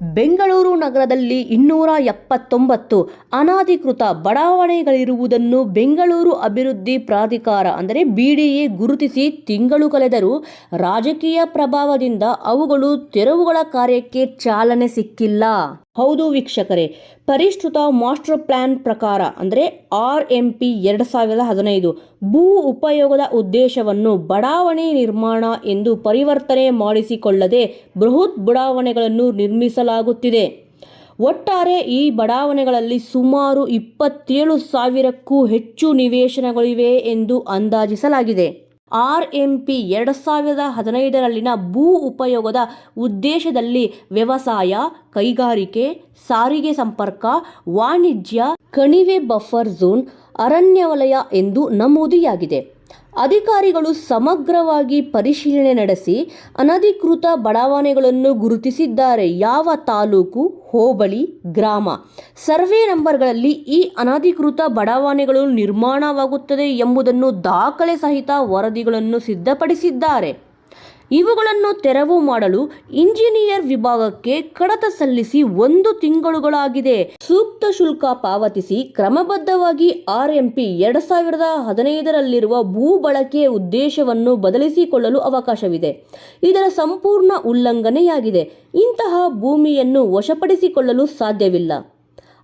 ಬೆಂಗಳೂರು ನಗರದಲ್ಲಿ ಇನ್ನೂರ ಎಪ್ಪತ್ತೊಂಬತ್ತು ಅನಧಿಕೃತ ಬಡಾವಣೆಗಳಿರುವುದನ್ನು ಬೆಂಗಳೂರು ಅಭಿವೃದ್ಧಿ ಪ್ರಾಧಿಕಾರ, ಅಂದರೆ ಬಿಡಿಎ ಗುರುತಿಸಿ ತಿಂಗಳು ಕಳೆದರೂ ರಾಜಕೀಯ ಪ್ರಭಾವದಿಂದ ಅವುಗಳು ತೆರವುಗಳ ಕಾರ್ಯಕ್ಕೆ ಚಾಲನೆ ಸಿಕ್ಕಿಲ್ಲ. ಹೌದು ವೀಕ್ಷಕರೇ. ಪರಿಷ್ಕೃತ ಮಾಸ್ಟರ್ ಪ್ಲಾನ್ ಪ್ರಕಾರ ಅಂದರೆ ಆರ್ ಎಂ ಪಿ ಎರಡು ಸಾವಿರದ ಹದಿನೈದು ಭೂ ಉಪಯೋಗದ ಉದ್ದೇಶವನ್ನು ಬಡಾವಣೆ ನಿರ್ಮಾಣ ಎಂದು ಪರಿವರ್ತನೆ ಮಾಡಿಸಿಕೊಳ್ಳದೆ ಬೃಹತ್ ಬಡಾವಣೆಗಳನ್ನು ನಿರ್ಮಿಸಲಾಗುತ್ತಿದೆ. ಒಟ್ಟಾರೆ ಈ ಬಡಾವಣೆಗಳಲ್ಲಿ ಸುಮಾರು ಇಪ್ಪತ್ತೇಳು ಸಾವಿರಕ್ಕೂ ಹೆಚ್ಚು ನಿವೇಶನಗಳಿವೆ ಎಂದು ಅಂದಾಜಿಸಲಾಗಿದೆ. ಆರ್ ಎಂ ಪಿ ಎರಡು ಸಾವಿರದ ಹದಿನೈದರಲ್ಲಿನ ಭೂ ಉಪಯೋಗದ ಉದ್ದೇಶದಲ್ಲಿ ವ್ಯವಸಾಯ, ಕೈಗಾರಿಕೆ, ಸಾರಿಗೆ ಸಂಪರ್ಕ, ವಾಣಿಜ್ಯ, ಕಣಿವೆ ಬಫರ್ ಝೋನ್, ಅರಣ್ಯ ವಲಯ ಎಂದು ನಮೂದಿಯಾಗಿದೆ. ಅಧಿಕಾರಿಗಳು ಸಮಗ್ರವಾಗಿ ಪರಿಶೀಲನೆ ನಡೆಸಿ ಅನಧಿಕೃತ ಬಡಾವಣೆಗಳನ್ನು ಗುರುತಿಸಿದ್ದಾರೆ. ಯಾವ ತಾಲೂಕು, ಹೋಬಳಿ, ಗ್ರಾಮ? ಸರ್ವೆ ನಂಬರ್ಗಳಲ್ಲಿ ಈ ಅನಧಿಕೃತ ಬಡಾವಣೆಗಳು ನಿರ್ಮಾಣವಾಗುತ್ತದೆ ಎಂಬುದನ್ನು ದಾಖಲೆ ಸಹಿತ ವರದಿಗಳನ್ನು ಸಿದ್ಧಪಡಿಸಿದ್ದಾರೆ. ಇವುಗಳನ್ನು ತೆರವು ಮಾಡಲು ಇಂಜಿನಿಯರ್ ವಿಭಾಗಕ್ಕೆ ಕಡತ ಸಲ್ಲಿಸಿ ಒಂದು ತಿಂಗಳುಗಳಾಗಿದೆ. ಸೂಕ್ತ ಶುಲ್ಕ ಪಾವತಿಸಿ ಕ್ರಮಬದ್ಧವಾಗಿ ಆರ್ಎಂಪಿ ಎರಡು ಸಾವಿರದ ಹದಿನೈದರಲ್ಲಿರುವ ಭೂ ಬಳಕೆಯ ಉದ್ದೇಶವನ್ನು ಬದಲಿಸಿಕೊಳ್ಳಲು ಅವಕಾಶವಿದೆ. ಇದರ ಸಂಪೂರ್ಣ ಉಲ್ಲಂಘನೆಯಾಗಿದೆ. ಇಂತಹ ಭೂಮಿಯನ್ನು ವಶಪಡಿಸಿಕೊಳ್ಳಲು ಸಾಧ್ಯವಿಲ್ಲ.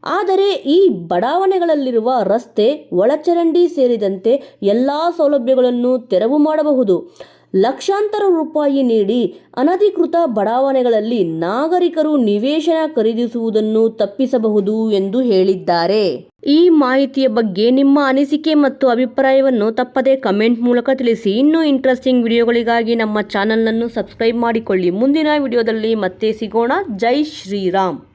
ಆದರೆ ಈ ಬಡಾವಣೆಗಳಲ್ಲಿರುವ ರಸ್ತೆ, ಒಳಚರಂಡಿ ಸೇರಿದಂತೆ ಎಲ್ಲ ಸೌಲಭ್ಯಗಳನ್ನು ತೆರವು ಮಾಡಬಹುದು. ಲಕ್ಷಾಂತರ ರೂಪಾಯಿ ನೀಡಿ ಅನಧಿಕೃತ ಬಡಾವಣೆಗಳಲ್ಲಿ ನಾಗರಿಕರು ನಿವೇಶನ ಖರೀದಿಸುವುದನ್ನು ತಪ್ಪಿಸಬಹುದು ಎಂದು ಹೇಳಿದ್ದಾರೆ. ಈ ಮಾಹಿತಿಯ ಬಗ್ಗೆ ನಿಮ್ಮ ಅನಿಸಿಕೆ ಮತ್ತು ಅಭಿಪ್ರಾಯವನ್ನು ತಪ್ಪದೇ ಕಮೆಂಟ್ ಮೂಲಕ ತಿಳಿಸಿ. ಇನ್ನೂ ಇಂಟ್ರೆಸ್ಟಿಂಗ್ ವಿಡಿಯೋಗಳಿಗಾಗಿ ನಮ್ಮ ಚಾನಲನ್ನು ಸಬ್ಸ್ಕ್ರೈಬ್ ಮಾಡಿಕೊಳ್ಳಿ. ಮುಂದಿನ ವಿಡಿಯೋದಲ್ಲಿ ಮತ್ತೆ ಸಿಗೋಣ. ಜೈ ಶ್ರೀರಾಮ್.